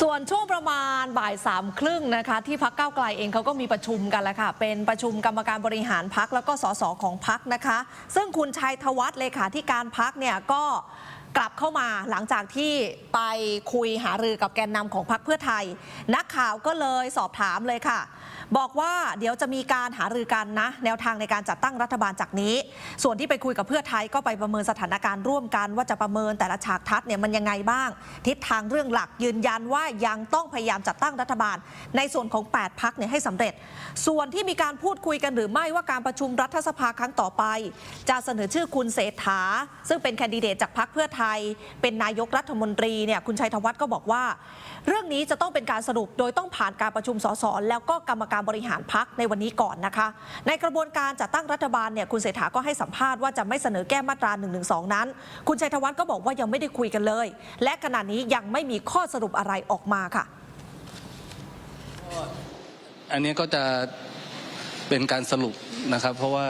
ส่วนช่วงประมาณบ่ายสามครึ่งนะคะ ที่พักเก้าไกลเองเขาก็มีประชุมกันแล้วค่ะ เป็นประชุมกรรมการบริหารพักแล้วก็สสของพักนะคะ ซึ่งคุณชัยธวัฒน์เลขาธิการพักเนี่ยก็กลับเข้ามาหลังจากที่ไปคุยหารือกับแกนนำของพักเพื่อไทย นักข่าวก็เลยสอบถามเลยค่ะ บอกว่าเดี๋ยวจะมีการหารือกันนะ แนวทางในการจัดตั้งรัฐบาลจากนี้ ส่วนที่ไปคุยกับเพื่อไทยก็ไปประเมินสถานการณ์ร่วมกัน ว่าจะประเมินแต่ละฉากทัศน์เนี่ยมันยังไงบ้าง ทิศทางเรื่องหลักยืนยันว่ายังต้องพยายามจัดตั้งรัฐบาล ในส่วนของ 8 พักเนี่ยให้สำเร็จ ส่วนที่มีการพูดคุยกันหรือไม่ว่าการประชุมรัฐสภาครั้งต่อไป จะเสนอชื่อคุณเศรษฐา ซึ่งเป็นแคนดิเดตจากพรรคเพื่อไทย เป็นนายกรัฐมนตรีเนี่ยคุณชัยธวัฒน์ก็บอกว่า เรื่องนี้จะต้องเป็นการสรุปโดยต้องผ่านการประชุมสสแล้วก็กรรมการบริหารพักในวันนี้ก่อนนะคะ ในกระบวนการจัดตั้งรัฐบาลเนี่ยคุณเศรษฐาก็ให้สัมภาษณ์ว่าจะไม่เสนอแก้มาตรา1นึนั้น คุณชัยธวัฒน์ก็บอกว่ายังไม่ได้คุยกันเลย และขณะนี้ยังไม่มีข้อสรุปอะไรออกมาค่ะ อันนี้ก็จะเป็นการสรุปนะครับ เพราะว่า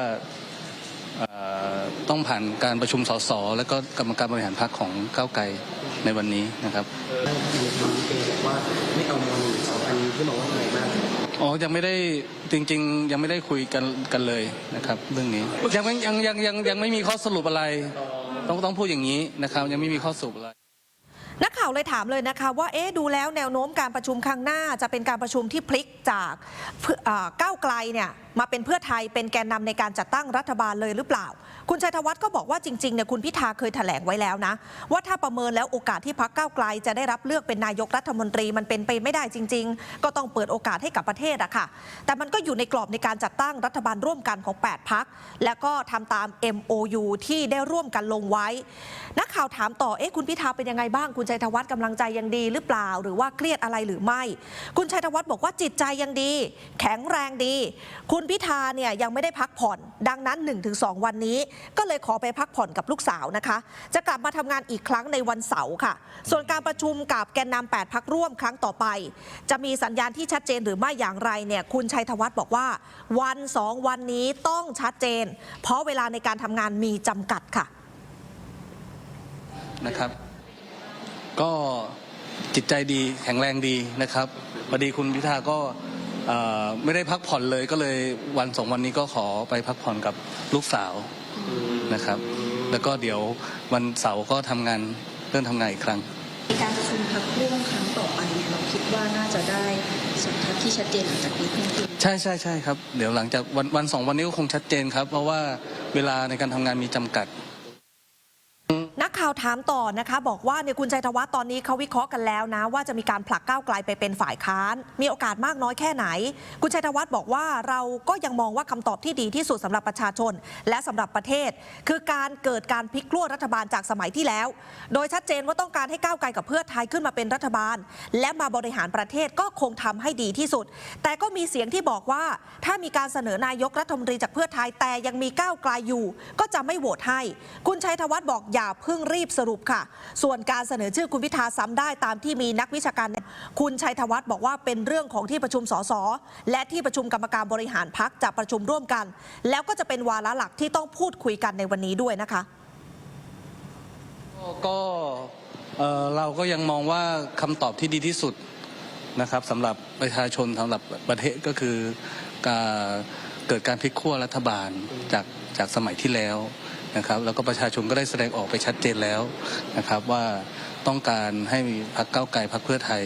ต้องผ่านการประชุมสสและก็กรรมการบริหารพรรคของก้าวไกลในวันนี้นะครับท่านมีคำเองบอกว่าไม่เอามหนึ่งสองอันนี้ที่บอกว่าไงบ้างอ๋อยังไม่ได้จริง ๆ ยังไม่ได้คุยกันกันเลยนะครับ เรื่องนี้ยังไม่ยังยังยังยังไม่มีข้อสรุปอะไร ต้องต้องพูดอย่างนี้นะครับ ยังไม่มีข้อสรุปอะไร นักข่าวเลยถามเลยนะคะว่าเอ๊ะดูแล้วแนวโน้มการประชุมครั้งหน้าจะเป็นการประชุมที่พลิกจากเก้าวไกลเนี่ยมาเป็นเพื่อไทยเป็นแกนนำในการจัดตั้งรัฐบาลเลยหรือเปล่า คุณชัยธวัฒน์ก็บอกว่าจริงๆเนี่ยคุณพิธาเคยแถลงไว้แล้วนะ ว่าถ้าประเมินแล้วโอกาสที่พักก้าวไกล จะได้รับเลือกเป็นนายกรัฐมนตรีมันเป็นไปไม่ได้จริง ๆ ก็ต้องเปิดโอกาสให้กับประเทศอะค่ะ แต่มันก็อยู่ในกรอบในการจัดตั้งรัฐบาลร่วมกันของ 8 พัก แล้วก็ทำตาม MOU ที่ได้ร่วมกันลงไว้ นักข่าวถามต่อเอ๊ะคุณพิธาเป็นยังไงบ้างคุณชัยธวัฒน์กำลังใจยังดีหรือเปล่า หรือว่าเครียดอะไรหรือไม่ คุณชัยธวัฒน์บอกว่าจิตใจยังดี แข็งแรงดี คุณพิธาเนี่ยยังไม่ได้พักผ่อน ดังนั้น 1-2 วันนี้ ก็เลยขอไปพักผ่อนกับลูกสาวนะคะ จะกลับมาทำงานอีกครั้งในวันเสาร์ค่ะ ส่วนการประชุมกับแกนนำ8พักร่วมครั้งต่อไป จะมีสัญญาณที่ชัดเจนหรือไม่อย่างไรเนี่ยคุณชัยธวัฒน์บอกว่า วันสองวันนี้ต้องชัดเจน เพราะเวลาในการทำงานมีจำกัดค่ะนะครับ ก็จิตใจดีแข็งแรงดีนะครับพอดีคุณพิธาก็เอ่อไม่ได้พักผ่อนเลยก็เลยวันสองวันนี้ก็ขอไปพักผ่อนกับลูกสาวนะครับ แล้วก็เดี๋ยววันเสาร์ก็ทำงานเริ่มทำงานอีกครั้งในการประชุมพักร่วมครั้งต่อไปเนี่ยเราคิดว่าน่าจะได้สัมทัศน์ที่ชัดเจนหลังจากนี้เพิ่มขึ้นใช่ใช่ใช่ครับ เดี๋ยวหลังจากวันวันสองวันนี้ก็คงชัดเจนครับ เพราะว่าเวลาในการทำงานมีจำกัดนัก ข่าวถามต่อนะคะ บอกว่าเนี่ยคุณชัยธวัฒน์ตอนนี้เขาวิเคราะห์กันแล้วนะ ว่าจะมีการผลักก้าวไกลไปเป็นฝ่ายค้าน มีโอกาสมากน้อยแค่ไหน คุณชัยธวัฒน์บอกว่าเราก็ยังมองว่าคำตอบที่ดีที่สุดสำหรับประชาชน และสำหรับประเทศ คือการเกิดการพลิกขั้วรัฐบาลจากสมัยที่แล้ว โดยชัดเจนว่าต้องการให้ก้าวไกลกับเพื่อไทยขึ้นมาเป็นรัฐบาล และมาบริหารประเทศก็คงทำให้ดีที่สุด แต่ก็มีเสียงที่บอกว่า ถ้ามีการเสนอนายกรัฐมนตรีจากเพื่อไทยแต่ยังมีก้าวไกลอยู่ ก็จะไม่โหวตให้ คุณชัยธวัฒน์บอกอย่าเพิ่งรีบสรุปค่ะ ส่วนการเสนอชื่อคุณพิธาซ้ำได้ตามที่มีนักวิชาการ คุณชัยธวัฒน์บอกว่าเป็นเรื่องของที่ประชุมสสและที่ประชุมกรรมการบริหารพักจะประชุมร่วมกัน แล้วก็จะเป็นวาระหลักที่ต้องพูดคุยกันในวันนี้ด้วยนะคะ ก็เอ่อเราก็ยังมองว่าคำตอบที่ดีที่สุดนะครับสำหรับประชาชนสำหรับประเทศก็คือการเกิดการพลิกขั้วรัฐบาลจากจากสมัยที่แล้ว นะครับ แล้วก็ประชาชนก็ได้แสดงออกไปชัดเจนแล้วนะครับว่าต้องการให้มีพรรคก้าวไกลพรรคเพื่อไทย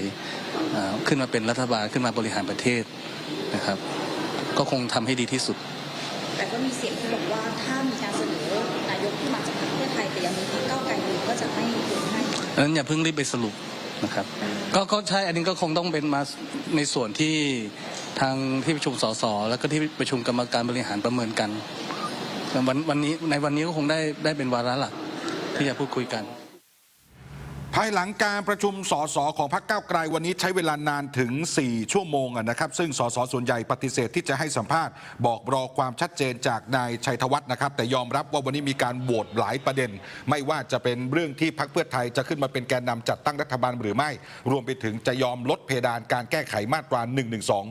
เอ่อขึ้นมาเป็นรัฐบาลขึ้นมาบริหารประเทศนะครับ ก็คงทำให้ดีที่สุด แต่ก็มีเสียงที่บอกว่าถ้ามีการเสนอนายกที่มาจากพรรคเพื่อไทยแต่ยังมีพรรคก้าวไกลอยู่ก็จะไม่โหวตให้ดังนั้นอย่าเพิ่งรีบไปสรุปนะครับก็ก็ใช่อันนี้ก็คงต้องเป็นมาในส่วนที่ทางที่ประชุมสสแล้วก็ที่ประชุมกรรมการบริหารประเมินกัน วันวันนี้ในวันนี้ก็คงได้ได้เป็นวาระหลักที่จะพูดคุยกัน ภายหลังการประชุมสสของพรรคก้าวไกลวันนี้ใช้เวลานานถึง 4 ชั่วโมงอะนะครับ ซึ่งสสส่วนใหญ่ปฏิเสธที่จะให้สัมภาษณ์ บอกรอความชัดเจนจากนายชัยธวัฒน์นะครับ แต่ยอมรับว่าวันนี้มีการโหวตหลายประเด็น ไม่ว่าจะเป็นเรื่องที่พรรคเพื่อไทยจะขึ้นมาเป็นแกนนำจัดตั้งรัฐบาลหรือไม่ รวมไปถึงจะยอมลดเพดานการแก้ไขมาตรา1นึ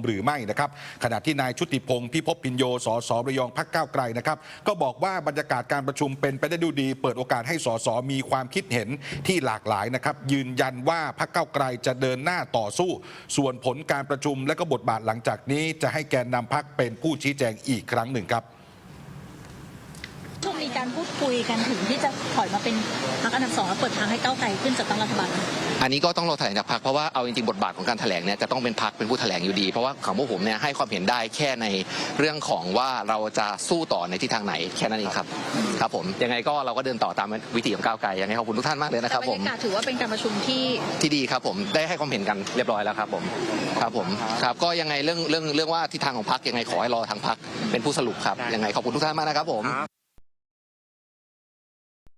หรือไม่นะครับขณะที่นายชุติพงศ์พิภพพินโยสสระยองพรรคก้าวไกลนะครับก็บอกว่าบรรยากาศการประชุมเป็นไปได้ดูดี เปิดโอกาสให้สสมีความคิดเห็นที่หลากหลายนะครับยืนยันว่าพรรคเก้าไกลจะเดินหน้าต่อสู้ ส่วนผลการประชุมและก็บทบาทหลังจากนี้จะให้แกนนำพรรคเป็นผู้ชี้แจงอีกครั้งหนึ่งครับ การพูดคุยกันถึงที่จะถอยมาเป็นพรรคอันดับสองแล้วเปิดทางให้ก้าวไกลขึ้นจัดตั้งรัฐบาลอันนี้ก็ต้องรอแถลงจากพักเพราะว่าเอาจริงๆบทบาทของการแถลงเนี่ยจะต้องเป็นพักเป็นผู้แถลงอยู่ดี เพราะว่าของพวกผมเนี่ยให้ความเห็นได้แค่ในเรื่องของว่าเราจะสู้ต่อในทิศทางไหนแค่นั้นเองครับครับผมยังไงก็เราก็เดินต่อตามวิถีของก้าวไกลยังไงขอบคุณทุกท่านมากเลยนะคแต่รับบรผรมยากาศถือว่าเป็นการประชุมที่ที่ดีครับผมได้ให้ความเห็นกันเรียบร้อยแล้วครับผมครับผมครับก็ยังไงเรื่องเรื่องเรื่องว่าทิศทางของพักยังไงขอให้รอทางพักเป็นผู้สรุปครับยังไงขอบคุณทุกท่านมากนะครับผม